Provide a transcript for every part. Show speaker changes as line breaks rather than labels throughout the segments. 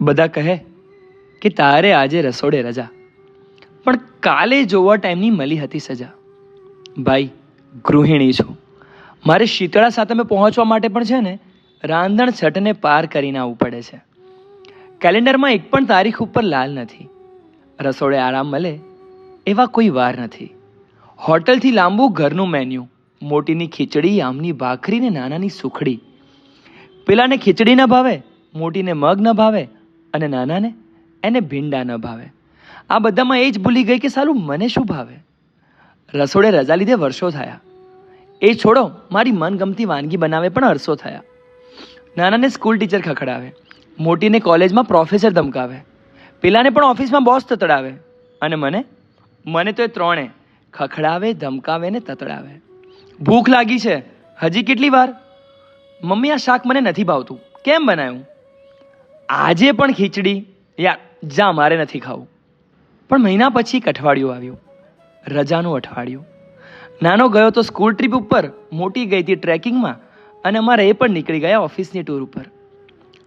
બધા કહે કે તારે આજે રસોડે રજા. પણ કાલે જોવા ટાઈમની મળી હતી સજા. ભાઈ, ગૃહિણી છું. મારે શીતળા સાથે મેં પહોંચવા માટે પણ છે ને, રાંધણ છઠને પાર કરીને આવવું પડે છે. કેલેન્ડરમાં એક પણ તારીખ ઉપર લાલ નથી. રસોડે આરામ મળે એવા કોઈ વાર નથી. હોટલથી લાંબુ ઘરનું મેન્યુ, મોટીની ખીચડી, આમની ભાખરી ને નાનાની સુખડી. પેલાને ખીચડી ન ભાવે, મોટીને મગ ન ભાવે અને નાનાને એને ભીંડા ન ભાવે. આ બધામાં એ જ ભૂલી ગઈ કે સાલું મને શું ભાવે? રસોડે રજા લીધે વર્ષો થયા. એ છોડો, મારી મનગમતી વાનગી બનાવે પણ અરસો થયા. નાનાને સ્કૂલ ટીચર ખખડાવે. મોટીને કોલેજમાં પ્રોફેસર ધમકાવે. પેલાને પણ ઓફિસમાં બોસ તતડાવે. અને મને મને તો એ ત્રણે, ખખડાવે, ધમકાવે ને તતડાવે. ભૂખ લાગી છે. હજી કેટલી વાર? મમ્મી, આ શાક મને નથી ભાવતું. કેમ બનાવ્યું? આજે પણ ખીચડી? યાર જા, મારે નથી ખાવું. પણ મહિના પછી એક અઠવાડિયું આવ્યું. રજાનું અઠવાડિયું. નાનો ગયો તો સ્કૂલ ટ્રીપ ઉપર મોટી ગઈ હતી ટ્રેકિંગમાં અને અમારે એ પણ નીકળી ગયા ઓફિસની ટૂર ઉપર.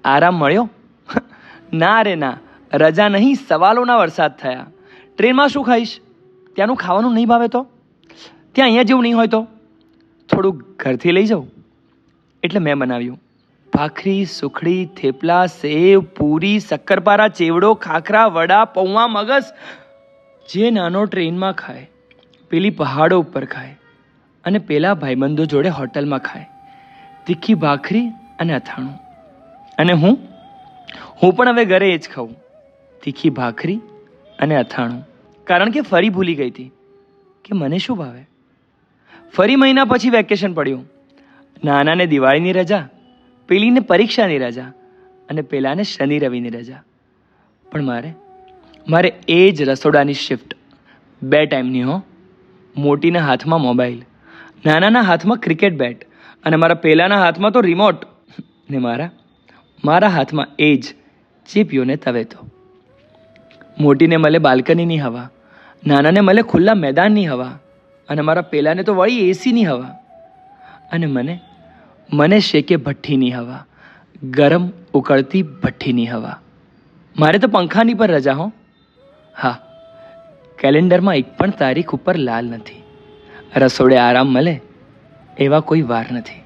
આરામ મળ્યો? ના રે ના, રજા નહીં, સવાલોના વરસાદ થયા. ટ્રેનમાં શું ખાઈશ? ત્યાંનું ખાવાનું નહીં ભાવે તો? ત્યાં અહીંયા જેવું નહીં હોય તો? થોડુંક ઘરથી લઈ જાઉં. એટલે મેં બનાવ્યું. ભાખરી, સુખડી, થેપલા, સેવ, પૂરી, શક્કરપારા, ચેવડો, ખાખરા, વડા પૌવા મગસ, જે નાનો ટ્રેનમાં ખાય, પેલી પહાડો ઉપર ખાય અને પેલા ભાઈબંધો જોડે હોટલમાં ખાય. તીખી ભાખરી અને અથાણું. અને હું? હું પણ હવે ઘરે એ જ ખાઉં. તીખી ભાખરી અને અથાણું. કારણ કે ફરી ભૂલી ગઈ હતી કે મને શું ભાવે? ફરી મહિના પછી વેકેશન પડ્યું. નાનાને દિવાળીની રજા પેલીને પરીક્ષાની રજા અને પેલાને શનિ રવિની રજા. પણ મારે મારે એ જ રસોડાની શિફ્ટ બે ટાઈમની હો. મોટીના હાથમાં મોબાઈલ, નાનાના હાથમાં ક્રિકેટ બેટ અને મારા પેલાના હાથમાં તો રિમોટ ને મારા મારા હાથમાં એ જ ચીપિયોને તવેતો. મોટીને મળે બાલ્કનીની હવા, નાનાને મળે ખુલ્લા મેદાનની હવા અને મારા પેલાને તો વળી એસીની હવા. અને મને મને શેકે ભઠ્ઠીની હવા. ગરમ ઉકળતી ભઠ્ઠીની હવા. મારે તો પંખાની પર રજા હો. હા, કેલેન્ડરમાં એક પણ તારીખ ઉપર લાલ નથી. રસોડે આરામ મળે એવા કોઈ વાર નથી.